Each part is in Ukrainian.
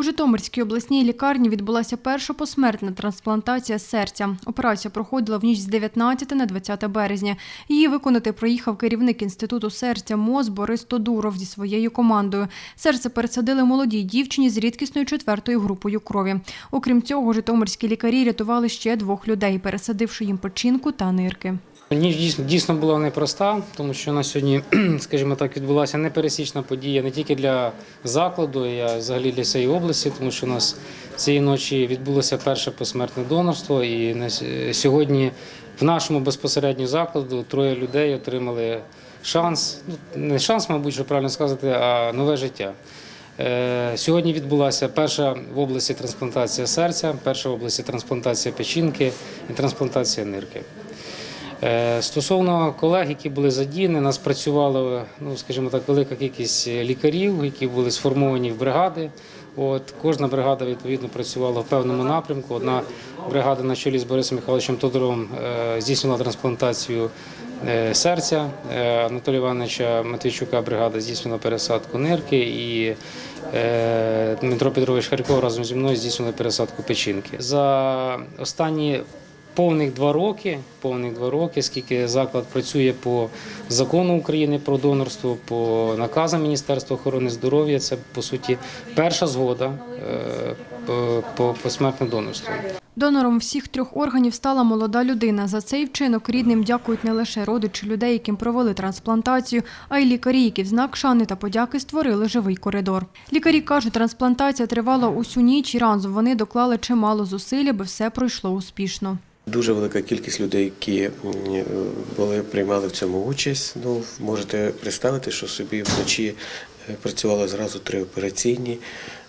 У Житомирській обласній лікарні відбулася перша посмертна трансплантація серця. Операція проходила в ніч з 19 на 20 березня. Її виконати приїхав керівник інституту серця МОЗ Борис Тодуров зі своєю командою. Серце пересадили молодій дівчині з рідкісною четвертою групою крові. Окрім цього, житомирські лікарі рятували ще двох людей, пересадивши їм печінку та нирки. Ніч дійсно, була непроста, тому що на сьогодні, скажімо так, відбулася непересічна подія не тільки для закладу, а взагалі для всієї області, тому що у нас цієї ночі відбулося перше посмертне донорство, і сьогодні в нашому безпосередньо закладу троє людей отримали шанс, ну не шанс, мабуть, що правильно сказати, а нове життя. Е, Сьогодні відбулася перша в області трансплантація серця, перша в області трансплантація печінки і трансплантація нирки. Е, Стосовно колег, які були задіяні, нас працювала, ну скажімо так, велика кількість лікарів, які були сформовані в бригади. От кожна бригада відповідно працювала в певному напрямку. Одна бригада на чолі з Борисом Михайловичем Тодоровим е, здійснювала трансплантацію е, серця. Анатолія Івановича Матвійчука бригада здійснювала пересадку нирки і Дмитро Петрович Харков разом зі мною здійснювали пересадку печінки. За останні повних два роки, повних два роки, скільки заклад працює по закону України про донорство, по наказам Міністерства охорони здоров'я. Це по суті перша згода е, по, по посмертне донорство. Донором всіх трьох органів стала молода людина. За цей вчинок рідним дякують не лише родичі людей, яким провели трансплантацію, а й лікарі, які в знак шани та подяки створили живий коридор. Лікарі кажуть, трансплантація тривала усю ніч і разом вони доклали чимало зусиль, аби все пройшло успішно. Дуже велика кількість людей, які е, були приймали в цьому участь. Ну можете представити, що собі вночі е, працювало зразу три операційні.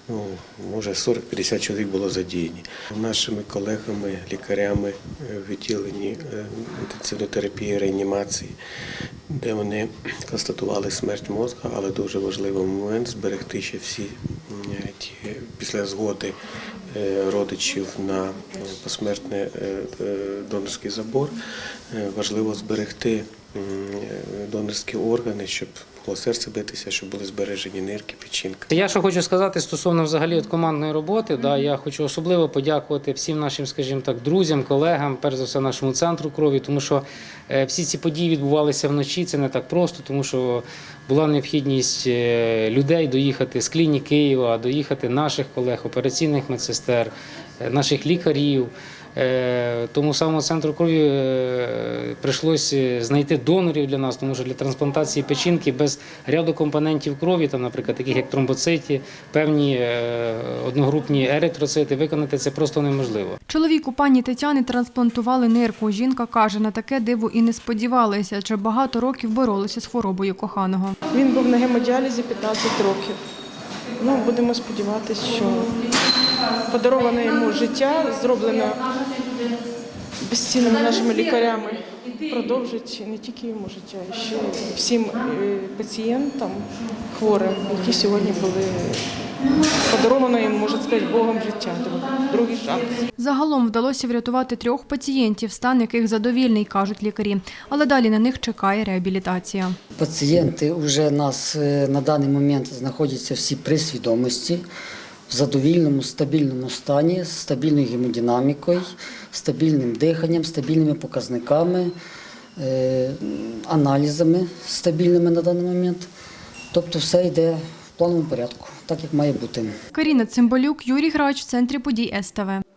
Ну, може, 40-50 чоловік було задіяні. Нашими колегами, лікарями е, в відділенні е, інтенсивної терапії, реанімації, де вони констатували смерть мозка, але дуже важливий момент зберегти ще всі ті після згоди родичів на е, посмертний е, е, донорський забор. Е, Важливо зберегти е, донорські органи, щоб було серце битися, щоб були збережені нирки, печінка. Я що хочу сказати стосовно взагалі от командної роботи, да, я хочу особливо подякувати всім нашим, скажімо так, друзям, колегам, перш за все нашому центру крові, тому що е, всі ці події відбувалися вночі. Це не так просто, тому що була необхідність е, людей доїхати з клінік Києва, доїхати наших колег, операційних медсестер, е, наших лікарів. Е, Тому самому центру крові е, прийшлося знайти донорів для нас, тому що для трансплантації печінки без ряду компонентів крові, там, наприклад, таких як тромбоциті, певні е, одногрупні еритроцити, виконати це просто неможливо. Чоловіку пані Тетяни трансплантували нирку. Жінка каже, на таке диво і не сподівалися, адже багато років боролися з хворобою коханого. Він був на гемодіалізі 15 років. Ну, будемо сподіватися, що подароване йому життя зроблено безцінними нашими лікарями. Продовжить не тільки йому життя, а ще всім е, пацієнтам хворим, які сьогодні були подаровано їм, можна сказати, Богом життя, другий шанс. Загалом вдалося врятувати трьох пацієнтів, стан яких задовільний, кажуть лікарі. Але далі на них чекає реабілітація. Пацієнти вже нас е, на даний момент знаходяться всі при свідомості, задовільному, стабільному стані, з стабільною гемодинамікою, стабільним диханням, стабільними показниками, е, аналізами стабільними на даний момент. Тобто все йде в плановому порядку, так як має бути. Каріна Цимбалюк, Юрій Грач в центрі подій СТВ.